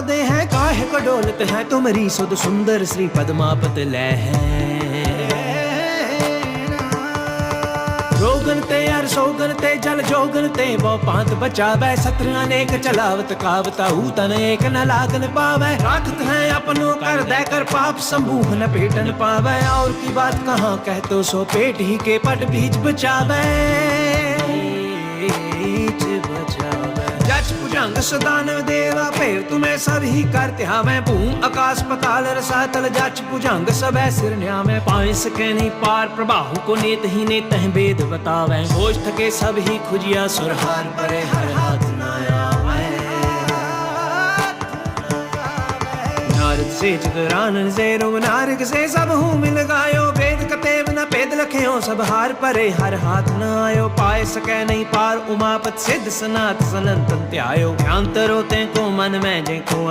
ताकते हैं काहे को डोलते हैं तुम्हारी सुध सुंदर श्री पद्मापत लय है रोगन ते यार सोगन ते जल जोगन ते वो पांत बचावे सत्र अनेक चलावत कावता तन एक न लागन पावे राखत है अपनों कर दे कर पाप समूह न पेटन पावे और की बात कहाँ कह तो सो पेट ही के पट बीच बचावे भुजंग सदानव देवा, फेर तुम्हें सब ही करते हमें भूम आकाश पताल रसातल जच भुजंग, सब सिर न्यामे पाए सके नहीं पार। प्रभाहु को नेत ही नेत हैं वेद बतावे। खोज थके सब ही खुजिया सुरहार परे हर हाथ न नारद से चितरानन से रुग नारग से सब हूँ मिल गायो। न पेद लख्यो सब हार परे हर हाथ न आयो पाए सके नहीं पार उमापत सिद्ध सनात सनंतन त्यायो ध्यान तरो ते को मन में जे को